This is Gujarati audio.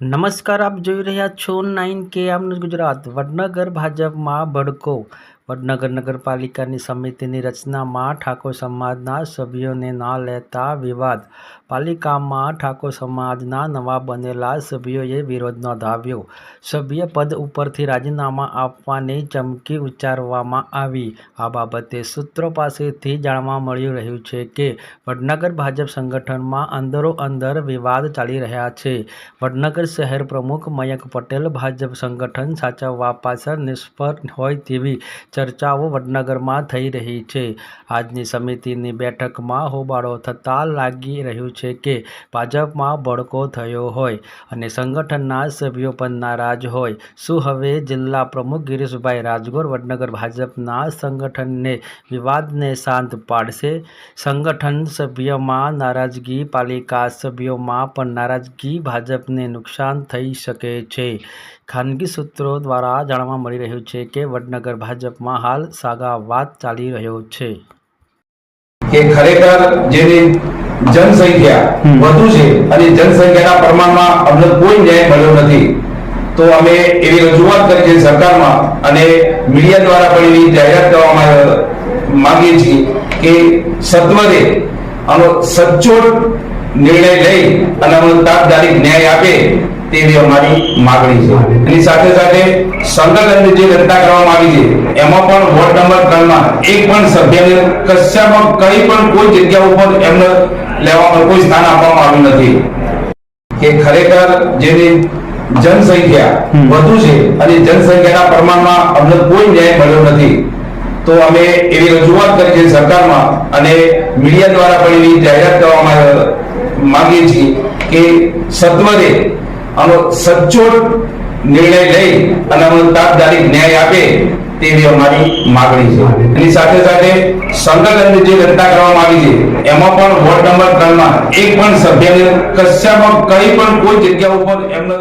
નમસ્કાર આપ જોઈ રહ્યા છો નાઇન કે આમનું ગુજરાત વડનગર ભાજપમાં ભડકો વડનગર નગરપાલિકાની સમિતિની રચનામાં ઠાકોર સમાજના સભ્યોને ના લેતા વિવાદ. પાલિકામાં ઠાકોર સમાજના નવા બનેલા સભ્યોએ વિરોધ નોંધાવ્યો. સભ્ય પદ ઉપરથી રાજીનામા આપવાની ચમકી ઉચ્ચારવામાં આવી. આ બાબતે સૂત્રો પાસેથી જાણવા મળી રહ્યું છે કે, વડનગર ભાજપ સંગઠનમાં અંદરો અંદર વિવાદ ચાલી રહ્યા છે. વડનગર શહેર પ્રમુખ મયંક પટેલ ભાજપ સંગઠન સાચવવા પાછળ નિષ્ફળ હોય તેવી ચર્ચાઓ વડનગરમાં થઈ રહી છે. આજની સમિતિની બેઠકમાં હોબાળો થતાં લાગી રહ્યું છે કે ભાજપમાં ભડકો થયો હોય અને સંગઠનના સભ્યો પણ નારાજ હોય. શું હવે જિલ્લા પ્રમુખ ગિરીશભાઈ રાજગોર વડનગર ભાજપના સંગઠનને વિવાદને શાંત પાડશે? સંગઠન સભ્યમાં નારાજગી, પાલિકા સભ્યોમાં પણ નારાજગી ભાજપને નુકસાન થઈ શકે છે. ખાનગી સૂત્રો દ્વારા જાણવા મળી રહ્યું છે કે વડનગર ભાજપમાં હાલ સાગા વાત ચાલી રહ્યો છે. કે ખરેખર જે જનસંખ્યા વધુ છે અને જનસંખ્યાના પ્રમાણમાં અમને કોઈ ન્યાય મળ્યો નથી. તો અમે એવી રજૂઆત કરી છે સરકારમાં અને મીડિયા દ્વારા પણ એવી જાહેરાત કરવામાં માંગીએ છીએ કે સત્વરે આનો સચોટ નિર્ણય લઈ અને અમને તાત્કાલિક ન્યાય આપે તેવી અમારી માગણી છે. એની સાથે સાથે સંગઠન જે રચના કરવામાં આવી છે એમાં પણ વોર્ડ નંબર ત્રણમાં એક પણ સભ્યને કશામાં કઈ પણ કોઈ જગ્યા ઉપર એમને લેવામાં કોઈ સ્થાન આપવામાં આવ્યું નથી. કે ખરેખર જેની જનસંખ્યા વધુ છે અને જનસંખ્યાના પ્રમાણમાં અમને કોઈ ન્યાય મળ્યો નથી તો અમે એવી રજૂઆત કરી છે સરકારમાં અને મીડિયા દ્વારા પણ એવી જાહેરાત કરવામાં માંગીએ છીએ કે સત્વરે આનો સચોટ નિર્ણય લઈ અને અમને તાત્કાલિક ન્યાય આપે તેવી અમારી માગણી છે. એની સાથે સાથે સંગઠનની જે રચના કરવામાં આવી છે, એમાં પણ વોર્ડ નંબર ત્રણમાં એક પણ સભ્યને કશામાં કઈ પણ કોઈ જગ્યા ઉપર એમને